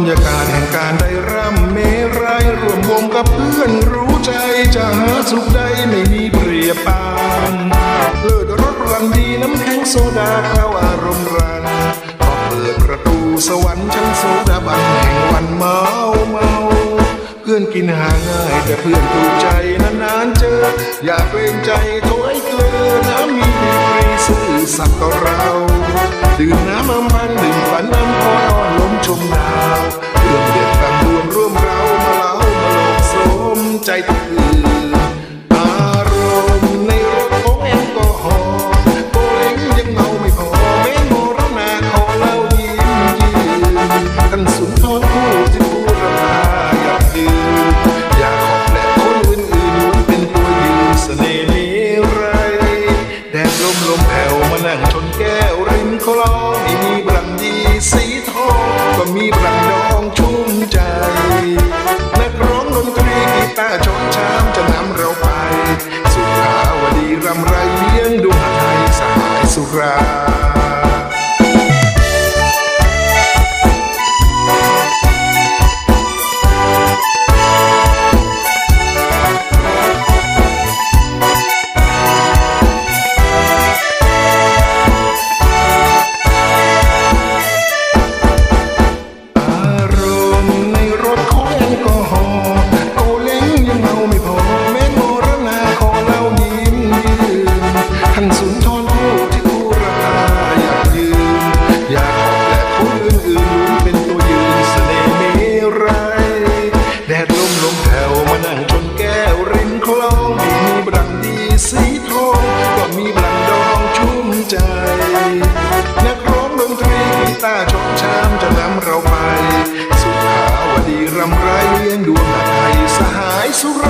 รรยากาศแห่งการได้ร่ำเมรายรวมวงกับเพื่อนรู้ใจจะหาสุขใดไม่มีเปรียบปานเลิศรสพลังดีน้ำแข็งโซดาเข้าอารมณ์รันพอเปิดประตูสวรรค์ชั้นโซดาบันแห่งวันเมาเมาเพื่อนกินหาง่ายแต่เพื่อนถูกใจนานๆเจอ อย่าเกรงใจโถอยเกลือน้ำมีดีกรีซื่อสัตย์ต่อเราดื่มน้ำมันมันดื่ม ชมดาวเรื่องเด็ดตามรวมร่วมเรามาเล่ามาหลอกสมใจตื่น ลมแผ่วมานั่งชนแก้วริมคลองม่มีบรังดีสีทองก็มีบรังดองชุ่มใจ นักร้องดนตรีกีตาร์ชนชามจะนำเราไป สุขาวดีรำไรเลี้ยงดวงไทยสายสุราำเ